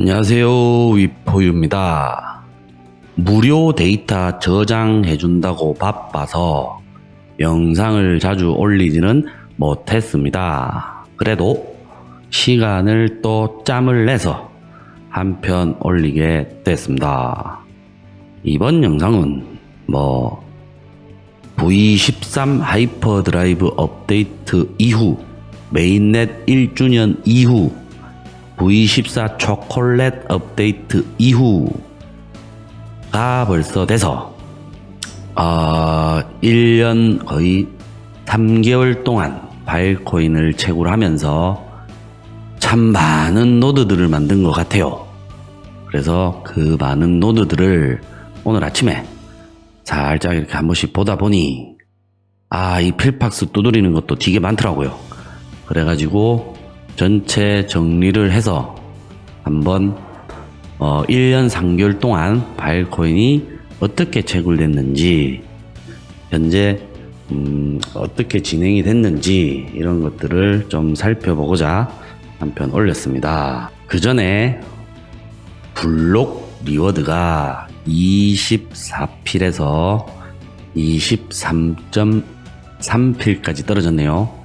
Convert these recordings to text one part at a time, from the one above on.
안녕하세요. 위포유입니다. 무료 데이터 저장해준다고 바빠서 영상을 자주 올리지는 못했습니다. 그래도 시간을 또 짬을 내서 한 편 올리게 됐습니다. 이번 영상은 뭐 V13 하이퍼드라이브 업데이트 이후 메인넷 1주년 이후 V14 초콜릿 업데이트 이후가 벌써 돼서 어, 1년 거의 3개월 동안 바일코인을 채굴 하면서 참 많은 노드들을 만든 것 같아요. 그래서 그 많은 노드들을 오늘 아침에 살짝 이렇게 한 번씩 보다 보니 아, 이 필팍스 두드리는 것도 되게 많더라고요. 그래가지고 전체 정리를 해서 한번 어, 1년 3개월 동안 바일코인이 어떻게 채굴됐는지 현재 음, 어떻게 진행이 됐는지 이런 것들을 좀 살펴보고자 한 편 올렸습니다. 그 전에 블록 리워드가 24필에서 23.3필까지 떨어졌네요.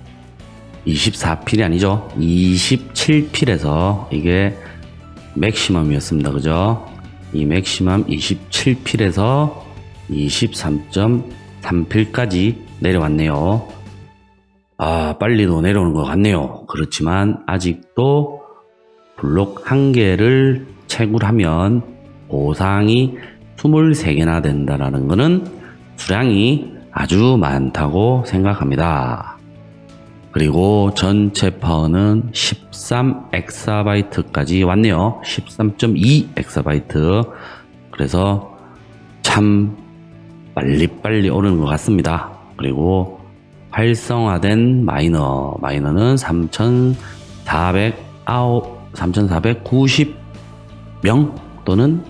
24필이 아니죠. 27필에서 이게 맥시멈이었습니다. 그죠? 이 맥시멈 27필에서 23.3필까지 내려왔네요. 아, 빨리도 내려오는 것 같네요. 그렇지만 아직도 블록 한 개를 채굴하면 보상이 23개나 된다라는 것은 수량이 아주 많다고 생각합니다. 그리고 전체 파워는 13엑사바이트까지 왔네요. 13.2엑사바이트. 그래서 참 빨리빨리 오르는 것 같습니다. 그리고 활성화된 마이너. 마이너는 3,400, 3,490명 또는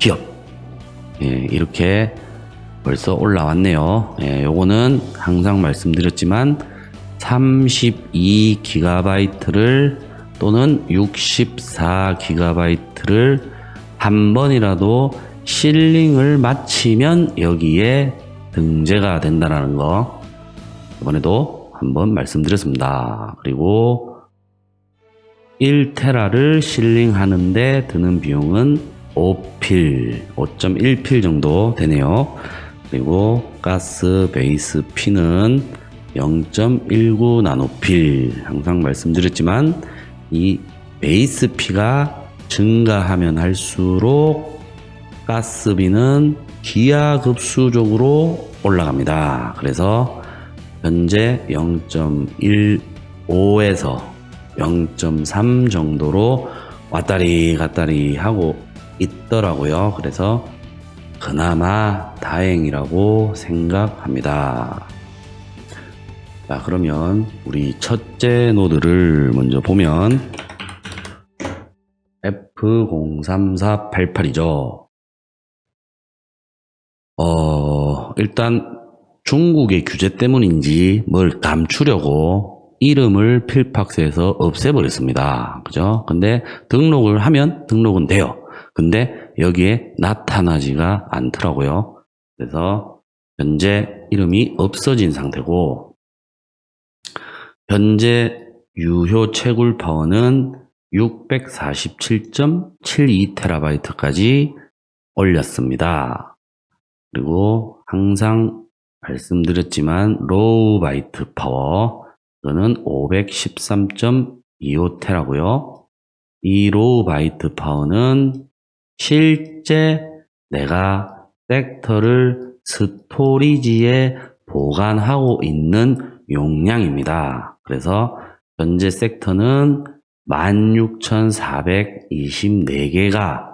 기업. 예, 이렇게 벌써 올라왔네요. 예, 요거는 항상 말씀드렸지만 32GB를 또는 64GB를 한 번이라도 실링을 마치면 여기에 등재가 된다는 거 이번에도 한번 말씀드렸습니다. 그리고 1테라를 실링하는데 드는 비용은 5필, 5.1필 정도 되네요. 그리고 가스 베이스 피는 0.19 나노필 항상 말씀드렸지만 이 베이스 피가 증가하면 할수록 가스비는 기하급수적으로 올라갑니다. 그래서 현재 0.15에서 0.3 정도로 왔다리 갔다리 하고 있더라고요. 그래서 그나마 다행이라고 생각합니다. 자, 그러면 우리 첫째 노드를 먼저 보면 F03488이죠. 어, 일단 중국의 규제 때문인지 뭘 감추려고 이름을 필팍스에서 없애버렸습니다. 그죠? 근데 등록을 하면 등록은 돼요. 근데 여기에 나타나지가 않더라고요. 그래서 현재 이름이 없어진 상태고 현재 유효 채굴 파워는 647.72TB까지 올렸습니다. 그리고 항상 말씀드렸지만 로우 바이트 파워 이거는 513.25테라고요. 이 로우 바이트 파워는 실제 내가 섹터를 스토리지에 보관하고 있는 용량입니다. 그래서 현재 섹터는 16,424개가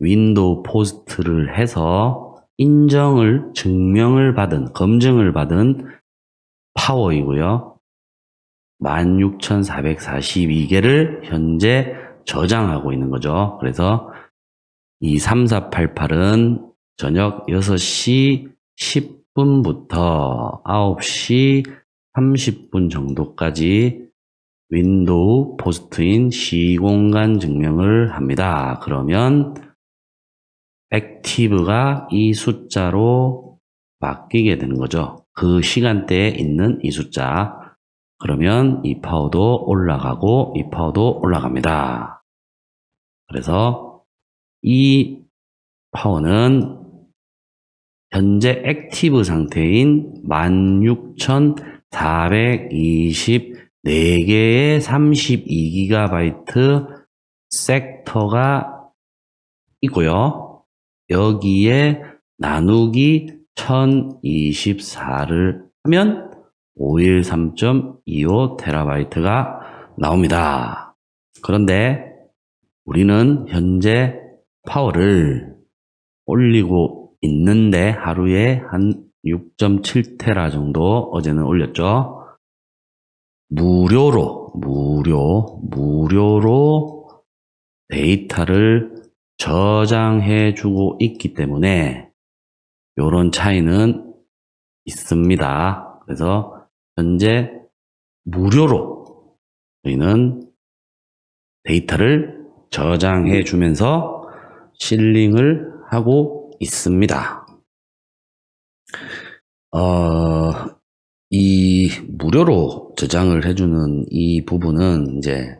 윈도우 포스트를 해서 인정을, 증명을 받은, 검증을 받은 파워이고요. 16,442개를 현재 저장하고 있는 거죠. 그래서 이 3488은 저녁 6시 10분부터 9시 30분 정도까지 윈도우 포스트인 시공간 증명을 합니다. 그러면 액티브가 이 숫자로 바뀌게 되는 거죠. 그 시간대에 있는 이 숫자. 그러면 이 파워도 올라가고 이 파워도 올라갑니다. 그래서 이 파워는 현재 액티브 상태인 16,424개의 32GB 섹터가 있고요. 여기에 나누기 1024를 하면 513.25TB가 나옵니다. 그런데 우리는 현재 파워를 올리고 있는데 하루에 한 6.7테라 정도 어제는 올렸죠. 무료로, 무료, 무료로 데이터를 저장해 주고 있기 때문에 요런 차이는 있습니다. 그래서 현재 무료로 저희는 데이터를 저장해 주면서 실링을 하고 있습니다. 어, 이 무료로 저장을 해주는 이 부분은 이제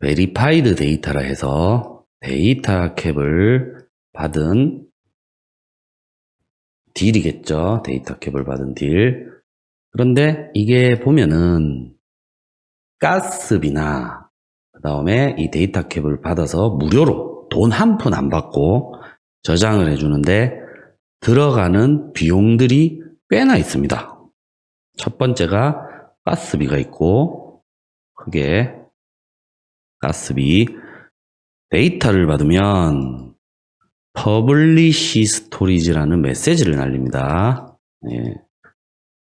베리파이드 데이터라 해서 데이터 캡을 받은 딜이겠죠. 데이터 캡을 받은 딜. 그런데 이게 보면은 가스비나 그 다음에 이 데이터 캡을 받아서 무료로 돈 한 푼 안 받고 저장을 해주는데 들어가는 비용들이 꽤나 있습니다. 첫 번째가 가스비가 있고 크게 가스비 데이터를 받으면 퍼블리시 스토리지라는 메시지를 날립니다. 예.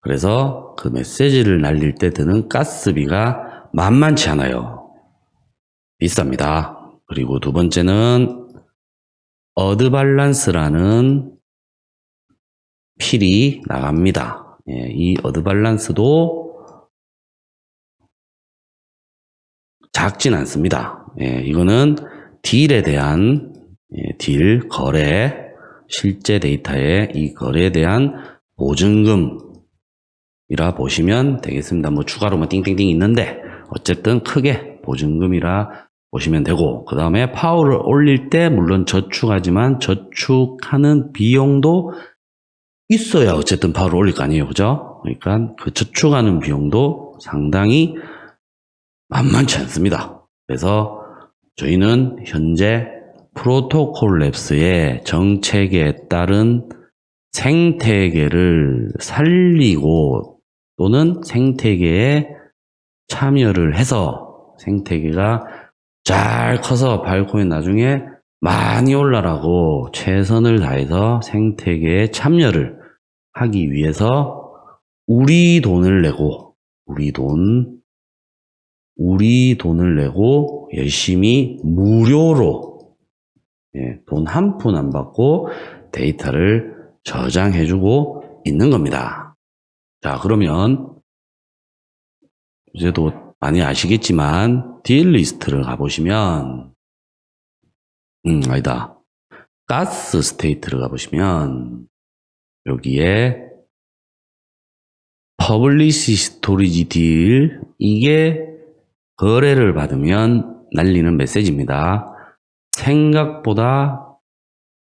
그래서 그 메시지를 날릴 때 드는 가스비가 만만치 않아요. 비쌉니다. 그리고 두 번째는 어드발란스라는 필이 나갑니다. 예, 이 어드발란스도 작진 않습니다. 예, 이거는 딜에 대한 예, 딜 거래 실제 데이터의 이 거래에 대한 보증금이라 보시면 되겠습니다. 뭐 추가로 뭐 띵띵띵 있는데 어쨌든 크게 보증금이라 보시면 되고 그 다음에 파워를 올릴 때 물론 저축하지만 저축하는 비용도 있어야 어쨌든 파워를 올릴 거 아니에요 그죠? 그러니까 그 저축하는 비용도 상당히 만만치 않습니다. 그래서 저희는 현재 프로토콜 랩스의 정책에 따른 생태계를 살리고 또는 생태계에 참여를 해서 생태계가 잘 커서 발코인 나중에 많이 올라라고 최선을 다해서 생태계에 참여를 하기 위해서 우리 돈을 내고 우리 돈 우리 돈을 내고 열심히 무료로 예, 돈 한 푼 안 받고 데이터를 저장해주고 있는 겁니다. 자, 그러면 이제도 많이 아시겠지만 딜 리스트를 가보시면 음, 아니다. 가스 스테이트를 가보시면 여기에 퍼블리시 스토리지 딜 이게 거래를 받으면 날리는 메시지입니다. 생각보다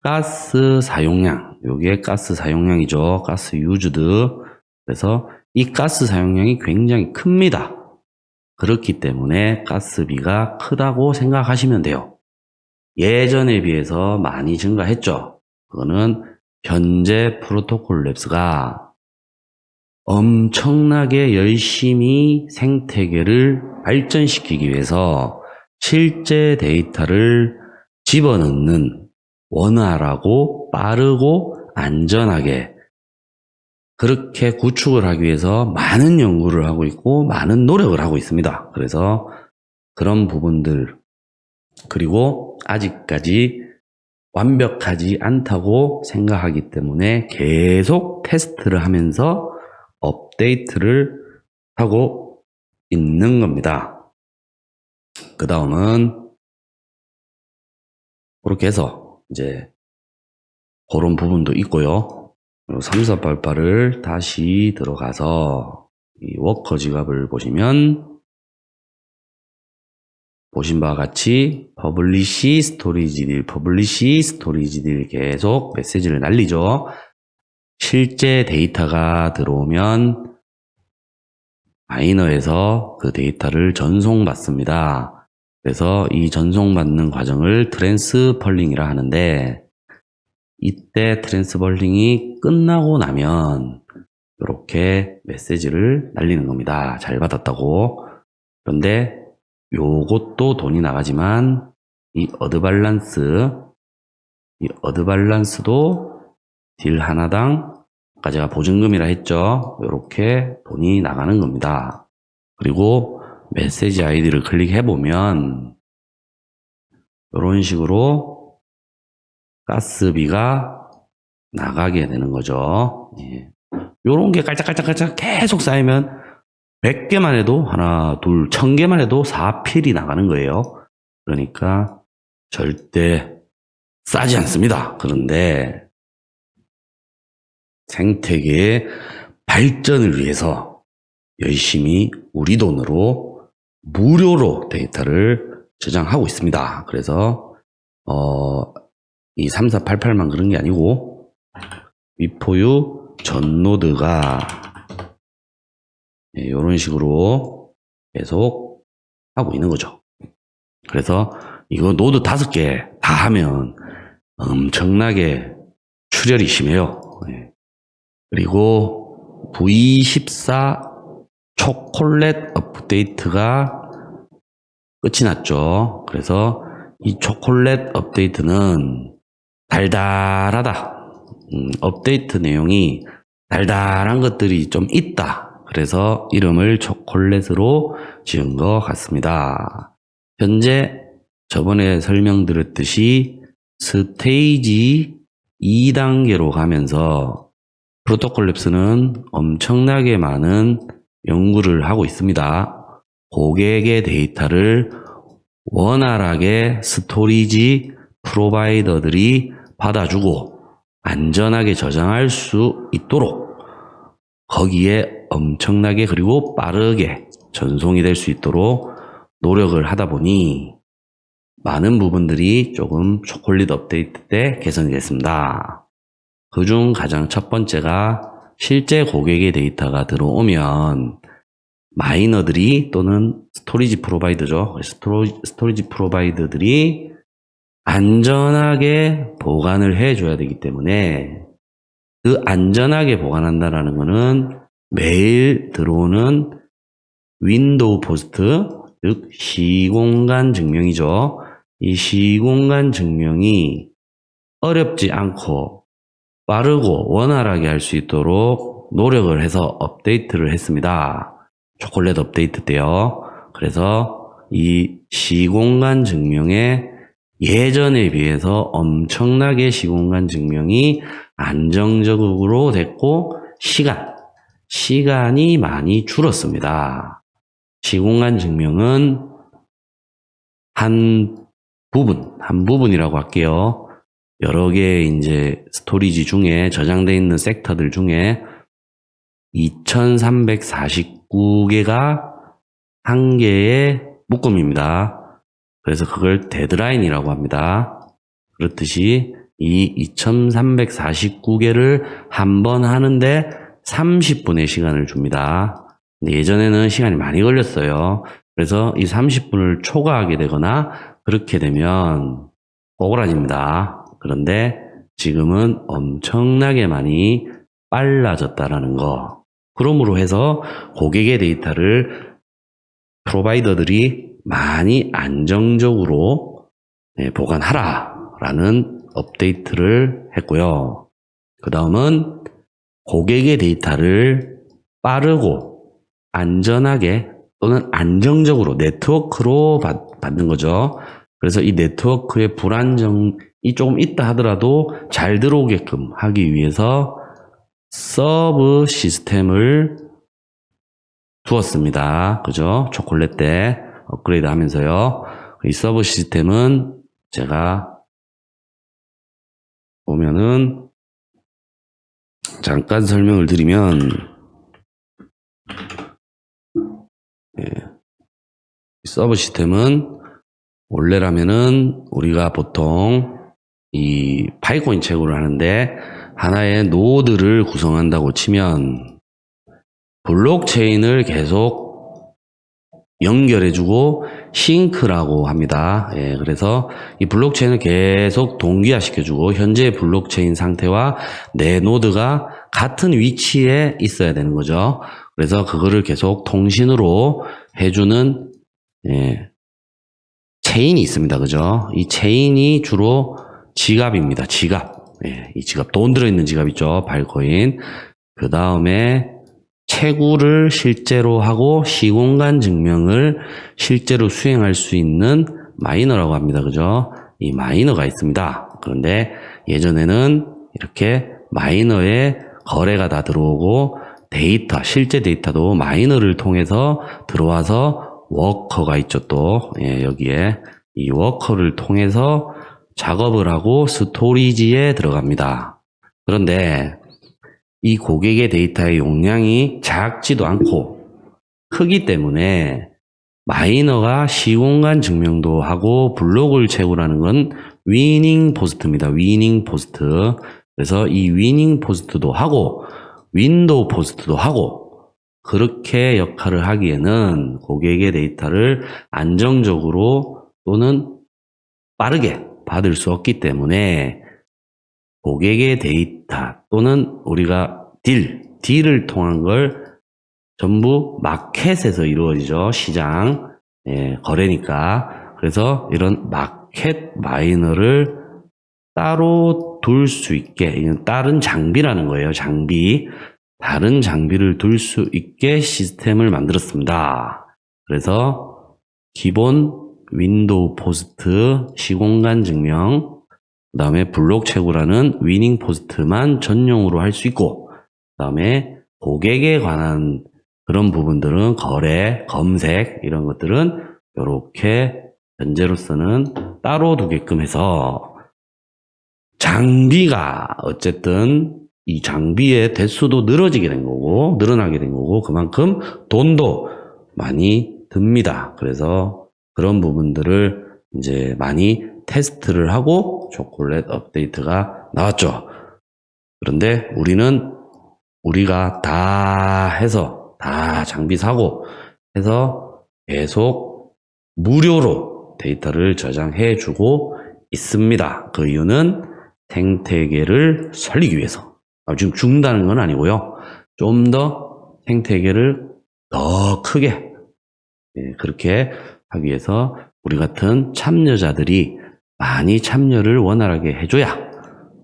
가스 사용량, 여기에 가스 사용량이죠. 가스 유즈드. 그래서 이 가스 사용량이 굉장히 큽니다. 그렇기 때문에 가스비가 크다고 생각하시면 돼요. 예전에 비해서 많이 증가했죠. 그거는 현재 프로토콜 랩스가 엄청나게 열심히 생태계를 발전시키기 위해서 실제 데이터를 집어넣는 원활하고 빠르고 안전하게 그렇게 구축을 하기 위해서 많은 연구를 하고 있고 많은 노력을 하고 있습니다. 그래서 그런 부분들 그리고 아직까지 완벽하지 않다고 생각하기 때문에 계속 테스트를 하면서 업데이트를 하고 있는 겁니다. 그 다음은 그렇게 해서 이제 그런 부분도 있고요. 3488을 다시 들어가서 이 워커 지갑을 보시면 보신 바와 같이 퍼블리시 스토리지 딜, 퍼블리시 스토리지 딜 계속 메시지를 날리죠. 실제 데이터가 들어오면 마이너에서 그 데이터를 전송받습니다. 그래서 이 전송받는 과정을 트랜스펄링이라 하는데 이때 트랜스펄링이 끝나고 나면 이렇게 메시지를 날리는 겁니다. 잘 받았다고. 그런데 요것도 돈이 나가지만 이 어드발란스 이 어드발란스도 딜 하나당 아까 제가 보증금이라 했죠. 이렇게 돈이 나가는 겁니다. 그리고 메시지 아이디를 클릭해 보면 이런 식으로 가스비가 나가게 되는 거죠. 예. 요런 게 깔짝깔짝깔짝 계속 쌓이면 100개만 해도 하나, 둘, 1000개만 해도 4필이 나가는 거예요. 그러니까 절대 싸지 않습니다. 그런데 생태계의 발전을 위해서 열심히 우리 돈으로 무료로 데이터를 저장하고 있습니다. 그래서 어, 이 3488만 그런 게 아니고 위포유 전 노드가 이런 식으로 계속 하고 있는 거죠. 그래서 이거 노드 다섯 개 다 하면 엄청나게 출혈이 심해요. 예. 그리고 V14 초콜릿 업데이트가 끝이 났죠. 그래서 이 초콜릿 업데이트는 달달하다. 음, 업데이트 내용이 달달한 것들이 좀 있다. 그래서 이름을 초콜릿으로 지은 것 같습니다. 현재 저번에 설명드렸듯이 스테이지 2단계로 가면서 프로토콜 랩스는 엄청나게 많은 연구를 하고 있습니다. 고객의 데이터를 원활하게 스토리지 프로바이더들이 받아주고 안전하게 저장할 수 있도록 거기에 엄청나게 그리고 빠르게 전송이 될 수 있도록 노력을 하다 보니 많은 부분들이 조금 초콜릿 업데이트 때 개선이 됐습니다. 그중 가장 첫 번째가 실제 고객의 데이터가 들어오면 마이너들이 또는 스토리지 프로바이더죠. 스토리, 스토리지 프로바이더들이 안전하게 보관을 해줘야 되기 때문에 그 안전하게 보관한다라는 것은 매일 들어오는 윈도우 포스트, 즉 시공간 증명이죠. 이 시공간 증명이 어렵지 않고 빠르고 원활하게 할 수 있도록 노력을 해서 업데이트를 했습니다. 초콜릿 업데이트 때요. 그래서 이 시공간 증명에 예전에 비해서 엄청나게 시공간 증명이 안정적으로 됐고 시간, 시간이 많이 줄었습니다. 시공간 증명은 한 부분, 한 부분이라고 할게요. 여러 개의 이제 스토리지 중에 저장되어 있는 섹터들 중에 2349개가 한 개의 묶음입니다. 그래서 그걸 데드라인이라고 합니다. 그렇듯이 이 2349개를 한 번 하는데 30분의 시간을 줍니다. 예전에는 시간이 많이 걸렸어요. 그래서 이 30분을 초과하게 되거나 그렇게 되면 오그라집니다. 그런데 지금은 엄청나게 많이 빨라졌다라는 거. 그러므로 해서 고객의 데이터를 프로바이더들이 많이 안정적으로 네, 보관하라라는 업데이트를 했고요. 그 다음은 고객의 데이터를 빠르고 안전하게 또는 안정적으로 네트워크로 받, 받는 거죠. 그래서 이 네트워크의 불안정이 조금 있다 하더라도 잘 들어오게끔 하기 위해서 서브 시스템을 두었습니다. 그죠? 초콜릿 때 업그레이드 하면서요. 이 서버 시스템은 제가 보면은 잠깐 설명을 드리면 예. 이 서버 시스템은 원래라면은 우리가 보통 이 파이코인 채굴을 하는데 하나의 노드를 구성한다고 치면 블록체인을 계속 연결해주고 싱크라고 합니다. 예, 그래서 이 블록체인을 계속 동기화시켜주고 현재 블록체인 상태와 내 노드가 같은 위치에 있어야 되는 거죠. 그래서 그거를 계속 통신으로 해주는 예, 체인이 있습니다. 그죠? 이 체인이 주로 지갑입니다. 지갑. 예, 이 지갑 돈 들어있는 지갑 있죠. 발코인. 그 다음에 채굴을 실제로 하고 시공간 증명을 실제로 수행할 수 있는 마이너라고 합니다. 그죠? 이 마이너가 있습니다. 그런데 예전에는 이렇게 마이너에 거래가 다 들어오고 데이터, 실제 데이터도 마이너를 통해서 들어와서 워커가 있죠. 또, 예, 여기에 이 워커를 통해서 작업을 하고 스토리지에 들어갑니다. 그런데 이 고객의 데이터의 용량이 작지도 않고 크기 때문에 마이너가 시공간 증명도 하고 블록을 채굴하는 건 위닝 포스트입니다. 위닝 포스트. 그래서 이 위닝 포스트도 하고 윈도우 포스트도 하고 그렇게 역할을 하기에는 고객의 데이터를 안정적으로 또는 빠르게 받을 수 없기 때문에 고객의 데이터 또는 우리가 딜, 딜을 통한 걸 전부 마켓에서 이루어지죠. 시장, 예, 거래니까. 그래서 이런 마켓 마이너를 따로 둘 수 있게, 이건 다른 장비라는 거예요. 장비. 다른 장비를 둘 수 있게 시스템을 만들었습니다. 그래서 기본 윈도우 포스트 시공간 증명, 그 다음에 블록 채굴하는 위닝 포스트만 전용으로 할 수 있고, 그 다음에 고객에 관한 그런 부분들은 거래, 검색, 이런 것들은 이렇게 현재로서는 따로 두게끔 해서 장비가 어쨌든 이 장비의 대수도 늘어지게 된 거고, 늘어나게 된 거고, 그만큼 돈도 많이 듭니다. 그래서 그런 부분들을 이제 많이 테스트를 하고 초콜릿 업데이트가 나왔죠. 그런데 우리는 우리가 다 해서 다 장비 사고 해서 계속 무료로 데이터를 저장해 주고 있습니다. 그 이유는 생태계를 살리기 위해서. 아, 지금 죽는다는 건 아니고요. 좀 더 생태계를 더 크게 예, 그렇게 하기 위해서 우리 같은 참여자들이 많이 참여를 원활하게 해줘야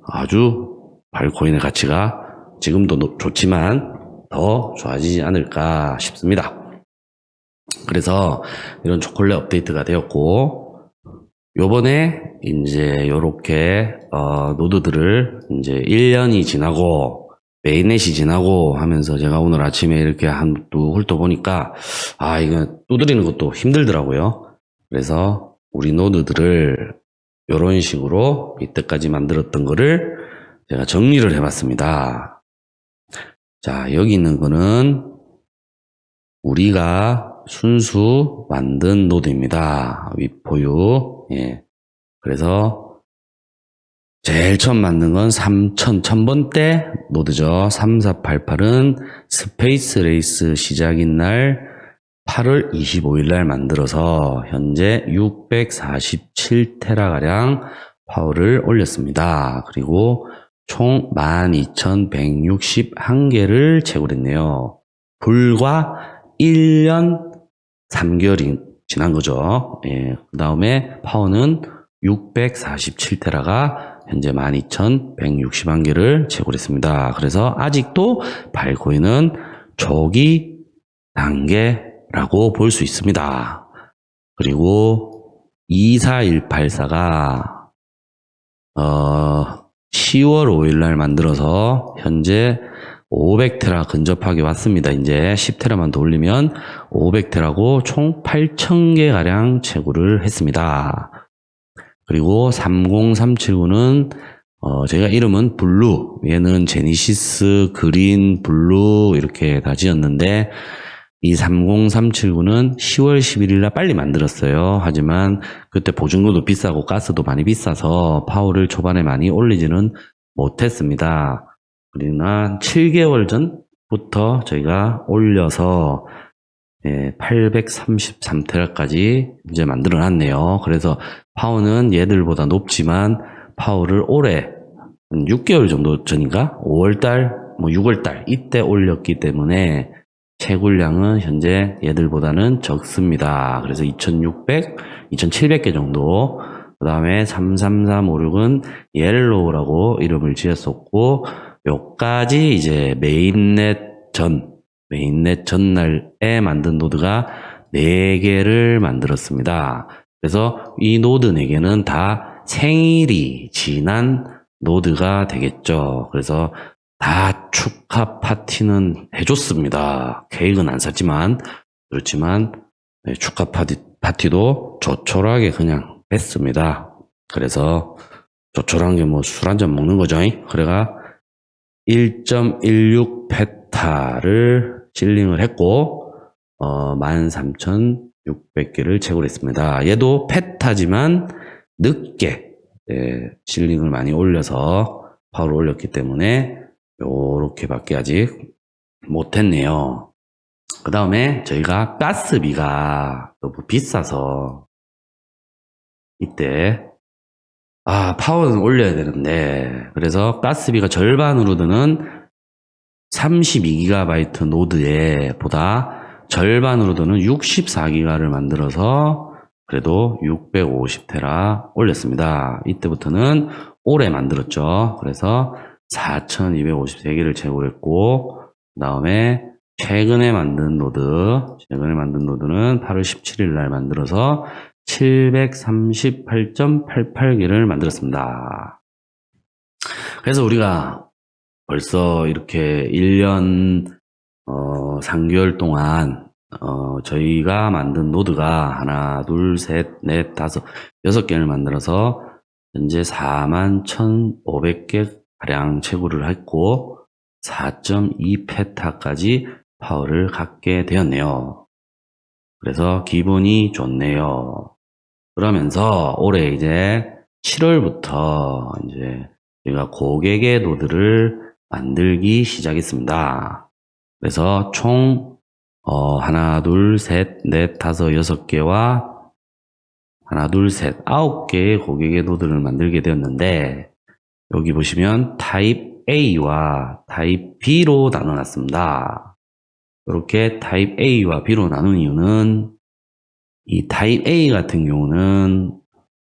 아주 발코인의 가치가 지금도 높- 좋지만 더 좋아지지 않을까 싶습니다. 그래서 이런 초콜릿 업데이트가 되었고 요번에 이제 요렇게 어, 노드들을 이제 1년이 지나고 메인넷이 지나고 하면서 제가 오늘 아침에 이렇게 한 또 훑어보니까 아 이거 두드리는 것도 힘들더라고요. 그래서 우리 노드들을 이런 식으로 이때까지 만들었던 거를 제가 정리를 해봤습니다. 자, 여기 있는 거는 우리가 순수 만든 노드입니다. 위포유. 예. 그래서 제일 처음 만든 건 3000, 1000번대 노드죠. 3488은 스페이스 레이스 시작인 날 8월 25일 날 만들어서 현재 647테라가량 파워를 올렸습니다. 그리고 총 12,161개를 채굴했네요. 불과 1년 3개월이 지난 거죠. 예. 그 다음에 파워는 647테라가 현재 12,161개를 채굴했습니다. 그래서 아직도 발코인은 초기 단계 라고 볼 수 있습니다. 그리고 24184가 어 10월 5일 날 만들어서 현재 500테라 근접하게 왔습니다. 이제 10테라만 더 올리면 500테라고 총 8,000개 가량 채굴을 했습니다. 그리고 30379는 어, 제가 이름은 블루, 얘는 제니시스, 그린, 블루 이렇게 다 지었는데 이 30379는 10월 11일 날 빨리 만들었어요. 하지만 그때 보증금도 비싸고 가스도 많이 비싸서 파워를 초반에 많이 올리지는 못했습니다. 그러나 7개월 전부터 저희가 올려서 예, 833테라까지 이제 만들어 놨네요. 그래서 파워는 얘들보다 높지만 파워를 올해 한 6개월 정도 전인가? 5월달, 뭐 6월달 이때 올렸기 때문에 채굴량은 현재 얘들보다는 적습니다. 그래서 2600, 2700개 정도. 그 다음에 33356은 옐로우라고 이름을 지었었고, 요까지 이제 메인넷 전, 메인넷 전날에 만든 노드가 4개를 만들었습니다. 그래서 이 노드 4개는 다 생일이 지난 노드가 되겠죠. 그래서 다 축하 파티는 해줬습니다. 케이크는 안 샀지만, 그렇지만, 네, 축하 파티, 파티도 조촐하게 그냥 했습니다. 그래서, 조촐한 게 뭐 술 한 잔 먹는 거죠. 잉? 그래가 1.16 페타를 실링을 했고, 어, 13,600개를 채굴했습니다. 얘도 페타지만 늦게, 예, 실링을 많이 올려서 파워를 올렸기 때문에 요렇게밖에 아직 못했네요. 그 다음에 저희가 가스비가 너무 비싸서 이때 아 파워는 올려야 되는데 그래서 가스비가 절반으로 드는 32GB 노드에 보다 절반으로 드는 64기가를 만들어서 그래도 650테라 올렸습니다. 이때부터는 오래 만들었죠. 그래서 4,253개를 채굴했고, 그 다음에 최근에 만든 노드, 최근에 만든 노드는 8월 17일 날 만들어서 738.88개를 만들었습니다. 그래서 우리가 벌써 이렇게 1년, 어, 3개월 동안, 어, 저희가 만든 노드가 하나, 둘, 셋, 넷, 다섯, 여섯 개를 만들어서 현재 41,500개 가량 채굴을 했고 4.2페타까지 파워를 갖게 되었네요. 그래서 기분이 좋네요. 그러면서 올해 이제 7월부터 이제 저희가 고객의 노드를 만들기 시작했습니다. 그래서 총 어, 하나, 둘, 셋, 넷, 다섯, 여섯 개와 하나, 둘, 셋, 아홉 개의 고객의 노드를 만들게 되었는데 여기 보시면 타입 A와 타입 B로 나눠놨습니다. 이렇게 타입 A와 B로 나눈 이유는 이 타입 A 같은 경우는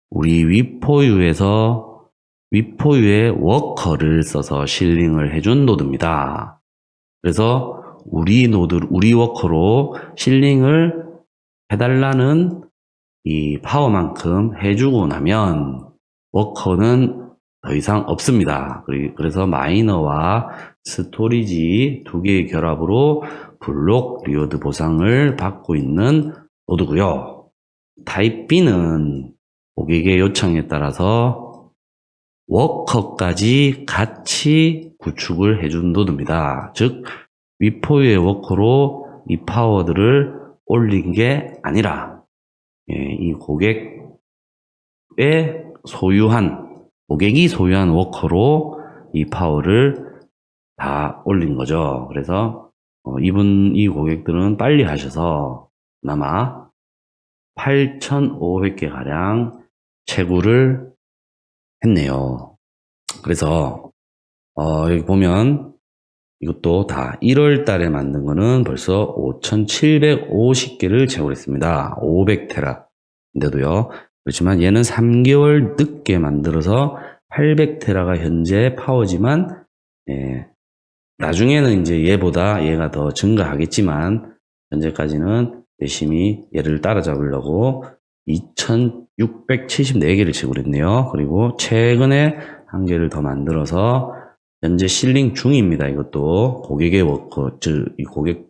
우리 위포유에서 위포유의 워커를 써서 실링을 해준 노드입니다. 그래서 우리 노드, 우리 워커로 실링을 해달라는 이 파워만큼 해주고 나면 워커는 더 이상 없습니다. 그래서 마이너와 스토리지 두 개의 결합으로 블록 리오드 보상을 받고 있는 노드고요. 타입 B는 고객의 요청에 따라서 워커까지 같이 구축을 해준 노드입니다. 즉 위포유의 워커로 이 파워들을 올린 게 아니라 예, 이 고객의 소유한 고객이 소유한 워커로 이 파워를 다 올린 거죠. 그래서 어, 이분 이 고객들은 빨리 하셔서 그나마 8,500개 가량 채굴을 했네요. 그래서 어, 여기 보면 이것도 다 1월 달에 만든 거는 벌써 5,750개를 채굴했습니다. 500테라 인데도요. 그렇지만 얘는 3개월 늦게 만들어서 800테라가 현재 파워지만 예, 나중에는 이제 얘보다 얘가 더 증가하겠지만 현재까지는 열심히 얘를 따라잡으려고 2,674개를 채굴했네요. 그리고 최근에 한 개를 더 만들어서 현재 실링 중입니다. 이것도 고객의 워커, 즉, 이 고객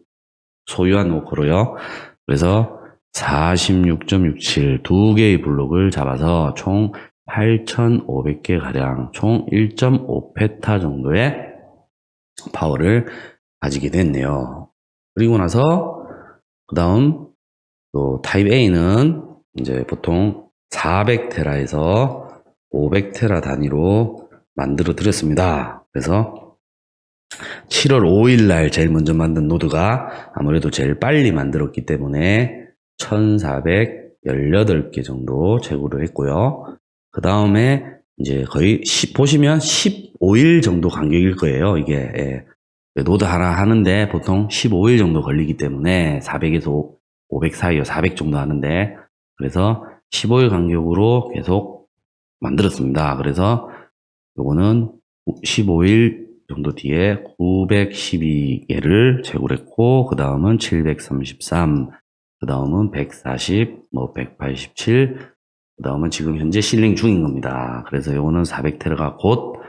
소유한 워커로요. 그래서 46.67 두 개의 블록을 잡아서 총 8,500개 가량, 총 1.5페타 정도의 파워를 가지게 됐네요. 그리고 나서 그 다음 또 타입 A는 이제 보통 400테라에서 500테라 단위로 만들어 드렸습니다. 그래서 7월 5일 날 제일 먼저 만든 노드가 아무래도 제일 빨리 만들었기 때문에 1418개 정도 채굴을 했고요. 그 다음에 이제 거의 10 보시면 15일 정도 간격일 거예요. 이게 예. 노드 하나 하는데 보통 15일 정도 걸리기 때문에 400에서 500 사이요. 400 정도 하는데 그래서 15일 간격으로 계속 만들었습니다. 그래서 요거는 15일 정도 뒤에 912개를 채굴했고 그 다음은 733, 그 다음은 140, 뭐 187, 그 다음은 지금 현재 실링 중인 겁니다. 그래서 요거는 400테라가 곧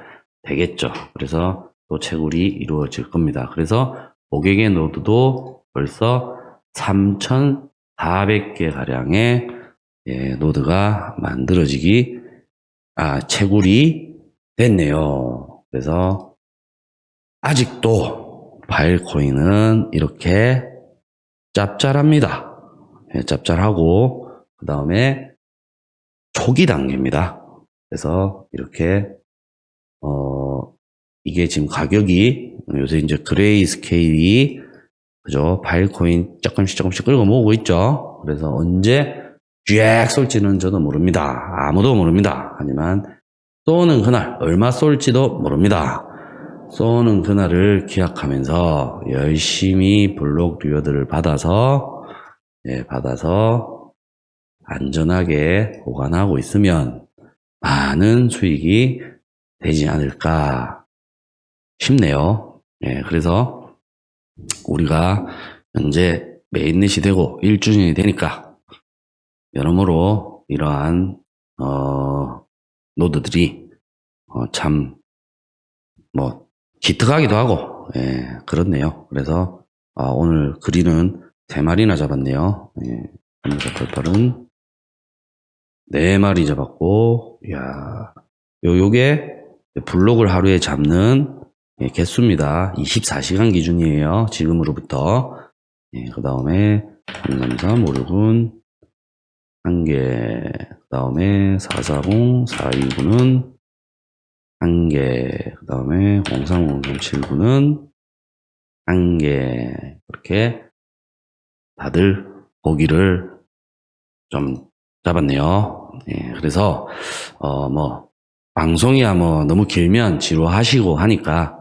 되겠죠. 그래서 또 채굴이 이루어질 겁니다. 그래서 고객의 노드도 벌써 3,400개 가량의 예, 노드가 만들어지기 아 채굴이 됐네요. 그래서 아직도 파일코인은 이렇게 짭짤합니다. 예, 짭짤하고 그 다음에 초기 단계입니다. 그래서 이렇게 어 이게 지금 가격이 요새 이제 그레이 스케일이 그죠 파일코인 조금씩 조금씩 끌고 모으고 있죠. 그래서 언제 쥐악 쏠지는 저도 모릅니다. 아무도 모릅니다. 하지만 쏘는 그날 얼마 쏠지도 모릅니다. 쏘는 그날을 기약하면서 열심히 블록 리워드를 받아서 예, 받아서 안전하게 보관하고 있으면 많은 수익이 되지 않을까 싶네요. 예, 그래서 우리가 현재 메인넷이 되고 1주년이 되니까 여러모로 이러한 어, 노드들이 어, 참, 뭐, 기특하기도 하고, 예, 그렇네요. 그래서, 아, 오늘 그리는 세 마리나 잡았네요. 예, 삼겹살은 네 마리 잡았고, 야 요, 요게 블록을 하루에 잡는 예, 개수입니다. 24시간 기준이에요. 지금으로부터. 예, 그 다음에, 333, 569는 한 개, 그 다음에 440, 429는 한 개, 그 다음에 030379는 한 개, 이렇게 다들 고기를 좀 잡았네요. 예, 그래서, 어, 뭐, 방송이야 뭐 너무 길면 지루하시고 하니까,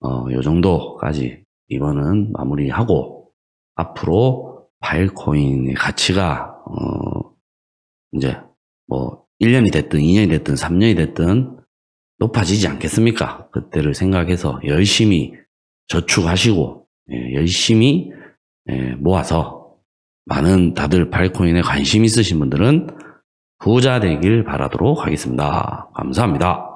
어, 요 정도까지 이번은 마무리하고, 앞으로 파일코인의 가치가, 어, 이제 뭐 1년이 됐든 2년이 됐든 3년이 됐든 높아지지 않겠습니까? 그때를 생각해서 열심히 저축하시고 예, 열심히 예, 모아서 많은 다들 발코인에 관심 있으신 분들은 부자 되길 바라도록 하겠습니다. 감사합니다.